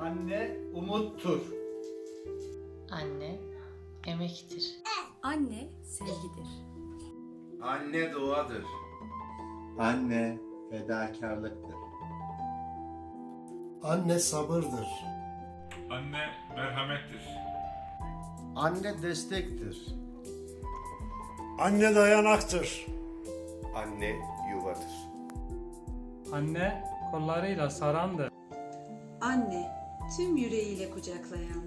Anne umuttur. Anne emektir. Anne sevgidir. Anne duadır. Anne fedakarlıktır. Anne sabırdır. Anne merhamettir. Anne destektir. Anne dayanaktır. Anne yuvadır. Anne kollarıyla sarandır. Anne tüm yüreğiyle kucaklayan.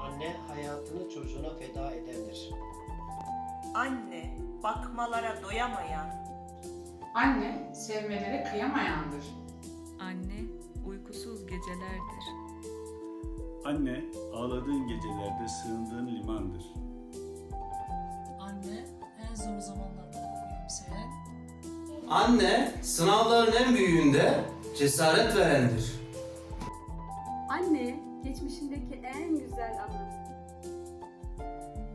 Anne hayatını çocuğuna feda edendir. Anne bakmalara doyamayan. Anne sevmelere kıyamayandır. Anne uykusuz gecelerdir. Anne ağladığın gecelerde sığındığın limandır. Anne en zor zamanlarda gülümseyen. Anne sınavların en büyüğünde cesaret verendir. Anne geçmişindeki en güzel ana.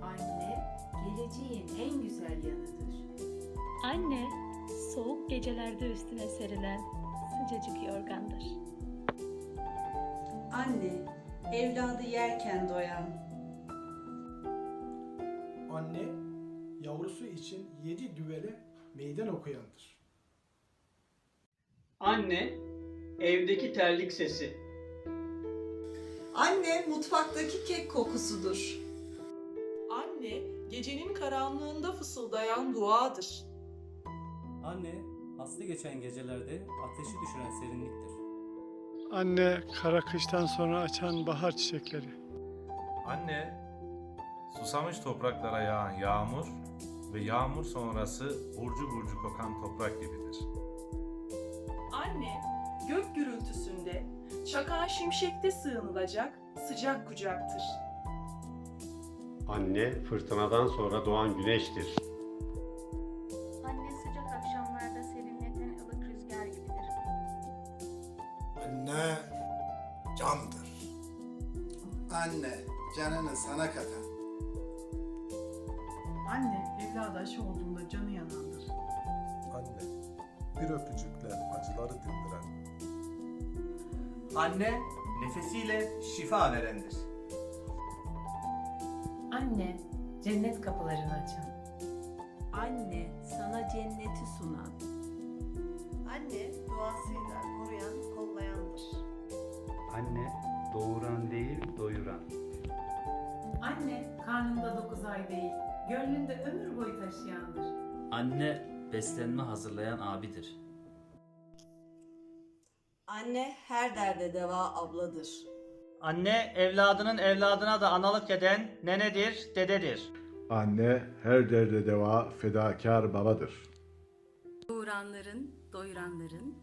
Anne geleceğin en güzel yanıdır. Anne soğuk gecelerde üstüne serilen sıcacık yorgandır. Anne evladı yerken doyan. Anne yavrusu için yedi düvele meydan okuyandır. Anne evdeki terlik sesi. Anne mutfaktaki kek kokusudur. Anne gecenin karanlığında fısıldayan duadır. Anne aslı geçen gecelerde ateşi düşüren serinliktir. Anne kara kıştan sonra açan bahar çiçekleri. Anne susamış topraklara yağan yağmur ve yağmur sonrası burcu burcu kokan toprak gibidir. Anne gök gürültüsünde çakan şimşekte sığınılacak sıcak kucaktır. Anne fırtınadan sonra doğan güneştir. Anne sıcak akşamlarda serinleten ılık rüzgar gibidir. Anne candır. Anne canını sana katan. Anne evladı aşı olduğunda canı yanandır. Anne bir öpücükle acıları dindiren. Anne nefesiyle şifa verendir. Anne cennet kapılarını açan. Anne sana cenneti sunan. Anne duasıyla koruyan kollayandır. Anne doğuran değil doyuran. Anne karnında dokuz ay değil, gönlünde ömür boyu taşıyandır. Anne beslenme hazırlayan abidir. Anne her derde deva abladır. Anne evladının evladına da analık eden nenedir, dededir. Anne her derde deva fedakar babadır. Doğuranların, doyuranların,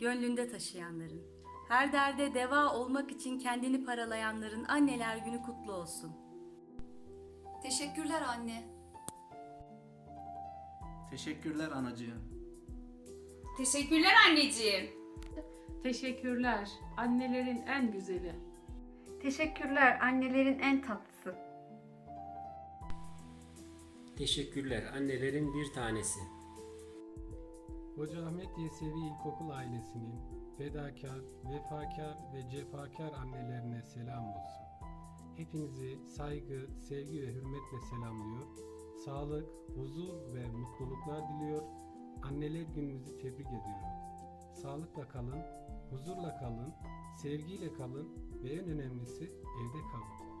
gönlünde taşıyanların, her derde deva olmak için kendini paralayanların anneler günü kutlu olsun. Teşekkürler anne. Teşekkürler anacığım. Teşekkürler anneciğim. Teşekkürler annelerin en güzeli. Teşekkürler annelerin en tatlısı. Teşekkürler annelerin bir tanesi. Hoca Ahmet Yesevi İlkokul ailesinin fedakar, vefakar ve cefakar annelerine selam olsun. Hepinizi saygı, sevgi ve hürmetle selamlıyor. Sağlık, huzur ve mutluluklar diliyor. Anneler gününüzü tebrik ediyorum. Sağlıkla kalın, huzurla kalın, sevgiyle kalın ve en önemlisi evde kalın.